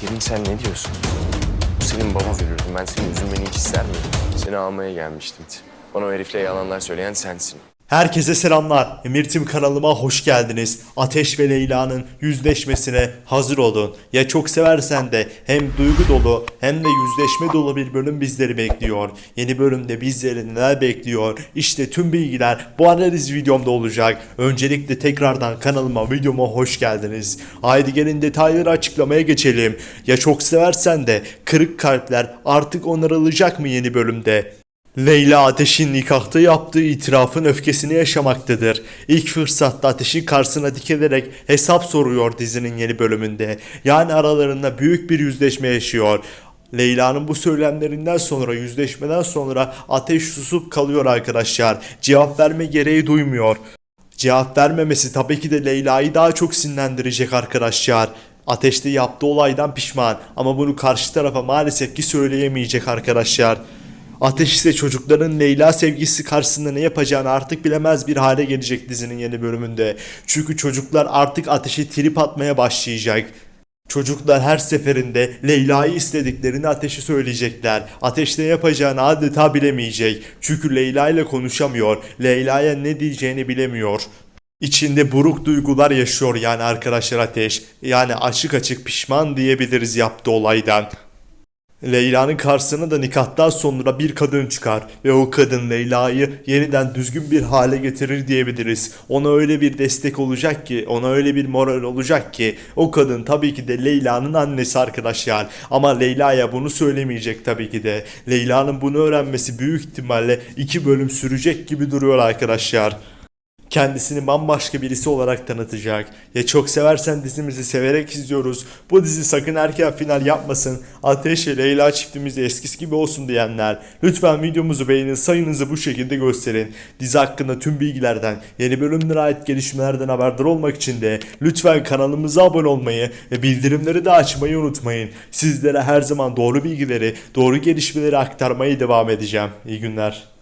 Pelin sen ne diyorsun? Bu senin baba verirdim. Ben senin üzülmeni hiç ister miydim? Seni almaya gelmiştim. Bana o herifle yalanlar söyleyen sensin. Herkese selamlar. Emirtim kanalıma hoş geldiniz. Ateş ve Leyla'nın yüzleşmesine hazır olun. Ya çok seversen de hem duygu dolu hem de yüzleşme dolu bir bölüm bizleri bekliyor. Yeni bölümde bizleri neler bekliyor? İşte tüm bilgiler bu analiz videomda olacak. Öncelikle tekrardan kanalıma videoma hoş geldiniz. Haydi gelin detayları açıklamaya geçelim. Ya çok seversen de kırık kalpler artık onarılacak mı yeni bölümde? Leyla Ateş'in nikahta yaptığı itirafın öfkesini yaşamaktadır. İlk fırsatta Ateş'in karşısına dikilerek hesap soruyor dizinin yeni bölümünde. Yani aralarında büyük bir yüzleşme yaşıyor. Leyla'nın bu söylemlerinden sonra, yüzleşmeden sonra Ateş susup kalıyor arkadaşlar. Cevap verme gereği duymuyor. Cevap vermemesi tabii ki de Leyla'yı daha çok sinirlendirecek arkadaşlar. Ateşte yaptığı olaydan pişman ama bunu karşı tarafa maalesef ki söyleyemeyecek arkadaşlar. Ateş ise çocukların Leyla sevgisi karşısında ne yapacağını artık bilemez bir hale gelecek dizinin yeni bölümünde. Çünkü çocuklar artık ateşe trip atmaya başlayacak. Çocuklar her seferinde Leyla'yı istediklerini Ateş'e söyleyecekler. Ateş ne yapacağını adeta bilemeyecek. Çünkü Leyla ile konuşamıyor. Leyla'ya ne diyeceğini bilemiyor. İçinde buruk duygular yaşıyor yani arkadaşlar Ateş. Yani açık açık pişman diyebiliriz yaptığı olaydan. Leyla'nın karşısına da nikahtan sonra bir kadın çıkar ve o kadın Leyla'yı yeniden düzgün bir hale getirir diyebiliriz. Ona öyle bir destek olacak ki, ona öyle bir moral olacak ki o kadın tabii ki de Leyla'nın annesi arkadaşlar. Ama Leyla'ya bunu söylemeyecek tabii ki de. Leyla'nın bunu öğrenmesi büyük ihtimalle iki bölüm sürecek gibi duruyor arkadaşlar kendisini bambaşka birisi olarak tanıtacak. Ya çok seversen dizimizi severek izliyoruz. Bu dizi sakın erken final yapmasın. Ateş ile Leyla çiftimiz eskisi gibi olsun diyenler. Lütfen videomuzu beğenin, sayınızı bu şekilde gösterin. Dizi hakkında tüm bilgilerden, yeni bölümlere ait gelişmelerden haberdar olmak için de lütfen kanalımıza abone olmayı ve bildirimleri de açmayı unutmayın. Sizlere her zaman doğru bilgileri, doğru gelişmeleri aktarmaya devam edeceğim. İyi günler.